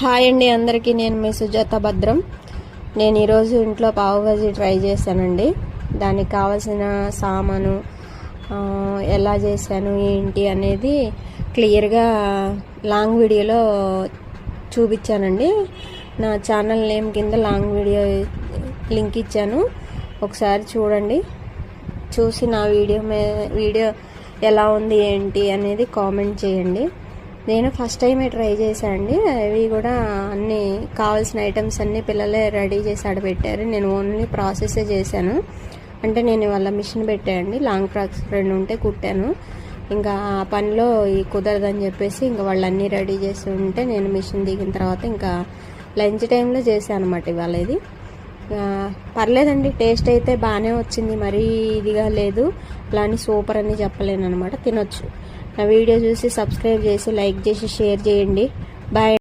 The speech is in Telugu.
హాయ్ అండి అందరికీ నేను మీ సుజాత భద్రం. నేను ఈరోజు ఇంట్లో పావుబాజీ ట్రై చేశానండి. దానికి కావాల్సిన సామాను ఎలా చేశాను ఏంటి అనేది క్లియర్గా లాంగ్ వీడియోలో చూపించానండి. నా ఛానల్ నేమ్ కింద లాంగ్ వీడియో లింక్ ఇచ్చాను. ఒకసారి చూడండి. చూసి నా వీడియో మే వీడియో ఎలా ఉంది ఏంటి అనేది కామెంట్ చేయండి. నేను ఫస్ట్ టైమే ట్రై చేశాను అండి. అవి కూడా అన్ని కావాల్సిన ఐటమ్స్ అన్నీ పిల్లలే రెడీ చేసి ఆడ పెట్టారు. నేను ఓన్లీ ప్రాసెసే చేశాను. అంటే నేను వాళ్ళ మిషన్ పెట్టాయండి లాంగ్ ఫ్రాక్స్ రెండు ఉంటే కుట్టాను. ఇంకా ఆ పనిలో ఈ కుదరదని చెప్పేసి ఇంకా వాళ్ళు అన్నీ రెడీ చేసి ఉంటే నేను మిషన్ దిగిన తర్వాత ఇంకా లంచ్ టైంలో చేశాను అనమాట ఇవాళ ఇది. పర్లేదండి. టేస్ట్ అయితే బాగానే వచ్చింది. మరీ ఇదిగా లేదు. అలా అని సూపర్ అని చెప్పలేను అనమాట తినొచ్చు. నా వీడియో చూసి సబ్స్క్రైబ్ చేసి లైక్ చేసి షేర్ చేయండి. బాయ్.